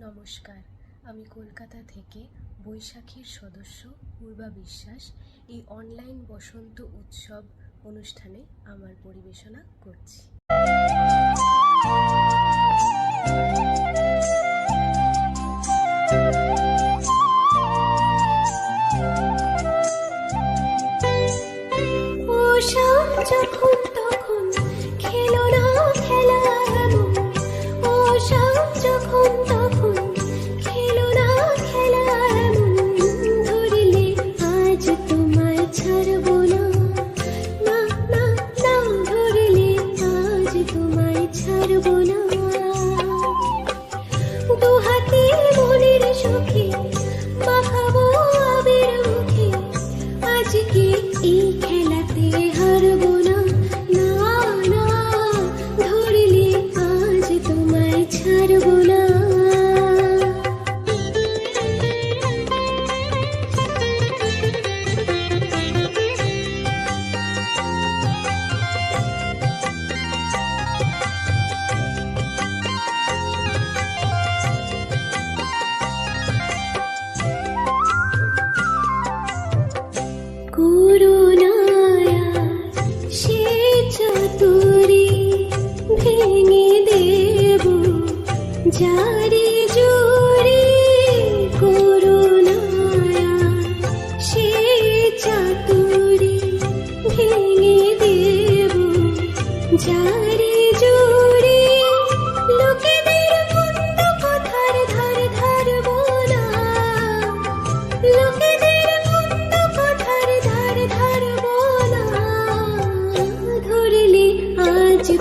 নমস্কার। আমি কলকাতা থেকে বৈশাখীর সদস্য পূর্বা বিশ্বাস। এই অনলাইন বসন্ত উৎসব অনুষ্ঠানে আমার পরিবেশনা করছি। যখন তখন খেলো না খেলা ও যখন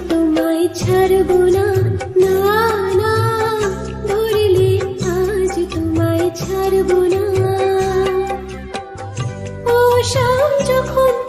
তোমায় ছাড়ব না না না। ধরলে আজ তোমায় ছাড়ব না। ও শাম যখন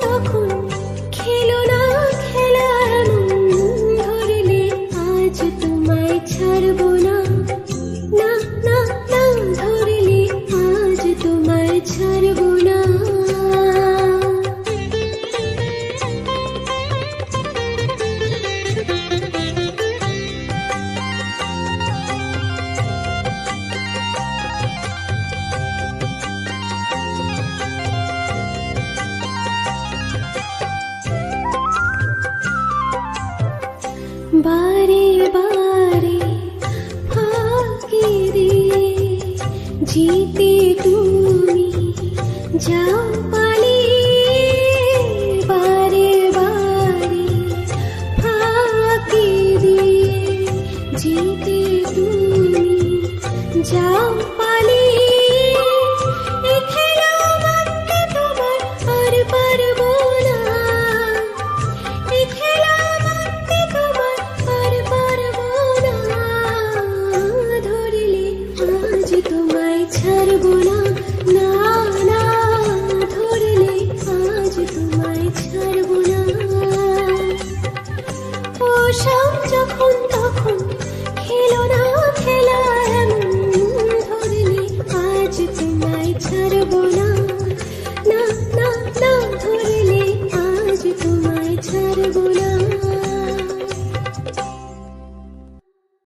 বারে বারে ফাঁকি জিতে তুমি যাও ছাড়বো